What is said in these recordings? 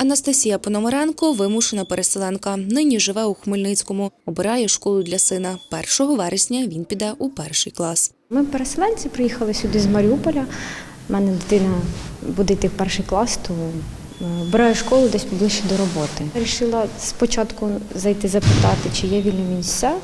Анастасія Пономаренко вимушена переселенка. Нині живе у Хмельницькому. Обирає школу для сина. 1 вересня він піде у перший клас. Ми переселенці приїхали сюди з Маріуполя. У мене дитина буде йти в перший клас, то е, обираю школу десь поближче до роботи. Вирішила спочатку зайти запитати, чи є вільні місця,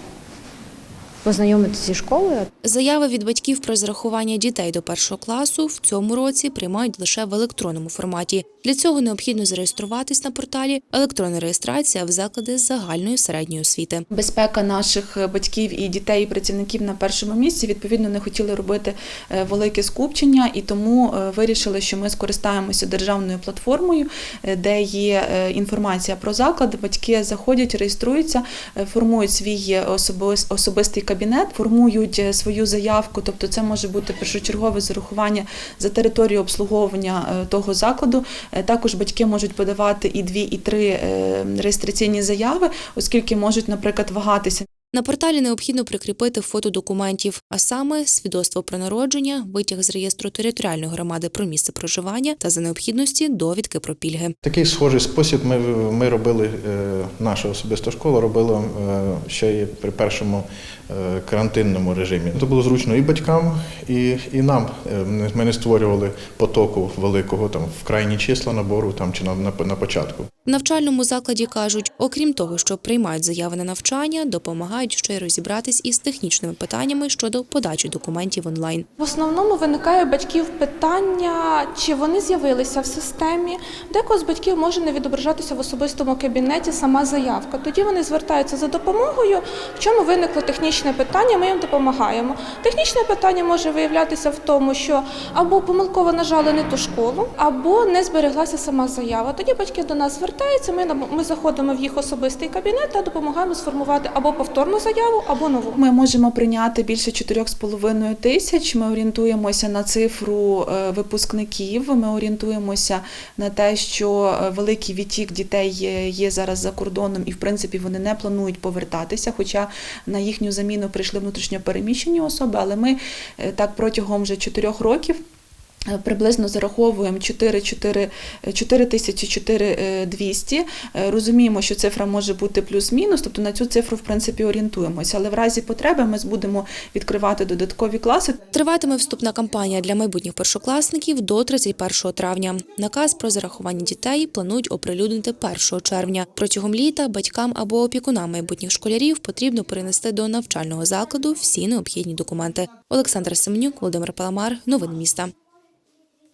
познайомитися зі школою. Заяви від батьків про зарахування дітей до першого класу в цьому році приймають лише в електронному форматі. Для цього необхідно зареєструватись на порталі електронна реєстрація в заклади загальної середньої освіти. Безпека наших батьків і дітей, і працівників на першому місці. Відповідно, не хотіли робити е, велике скупчення, і тому е, вирішили, що ми скористаємося державною платформою, е, де є е, інформація про заклад. Батьки заходять, реєструються, е, формують свій особис- особистий кабінет, формують е, свою заявку. Тобто, це може бути першочергове зарахування за територію обслуговування е, того закладу. Е, Також батьки можуть подавати і дві, і три реєстраційні заяви, оскільки можуть, наприклад, вагатися На порталі необхідно прикріпити фото документів, а саме свідоцтво про народження, витяг з реєстру територіальної громади про місце проживання та за необхідності довідки про пільги. Такий схожий спосіб ми, ми робили, е, наша особиста школа робила е, ще й при першому е, карантинному режимі. Це було зручно і батькам, і, і нам. Ми ми не створювали потоку великого там в крайні числа набору там чи на, на, на початку. В навчальному закладі кажуть, окрім того, що приймають заяви на навчання, допомагають ще й розібратись із технічними питаннями щодо подачі документів онлайн. В основному виникає у батьків питання, чи вони з'явилися в системі. Декого з батьків може не відображатися в особистому кабінеті сама заявка. Тоді вони звертаються за допомогою. В чому виникло технічне питання, ми їм допомагаємо. Технічне питання може виявлятися в тому, що або помилково нажали не ту школу, або не збереглася сама заява. Тоді батьки до нас звертаються. Ми ми заходимо в їх особистий кабінет та допомагаємо сформувати або повторну заяву, або нову. Ми можемо прийняти більше 4,5 тисяч. Ми орієнтуємося на цифру е, випускників. Ми орієнтуємося на те, що е, великий відтік дітей є, зараз за кордоном, і в принципі вони не планують повертатися. Хоча на їхню заміну прийшли внутрішньо переміщені особи. Але ми е, так протягом вже 4 років. Е, Приблизно зараховуємо 4, 4, 4 тисячі 4 200. Е, Розуміємо, що цифра може бути плюс-мінус, тобто на цю цифру в принципі орієнтуємося. Але в разі потреби ми будемо відкривати додаткові класи. Триватиме вступна кампанія для майбутніх першокласників до 31 травня. Наказ про зарахування дітей планують оприлюднити 1 червня. Протягом літа батькам або опікунам майбутніх школярів потрібно перенести до навчального закладу всі необхідні документи. Олександра Семенюк, Володимир Паламар, новини міста.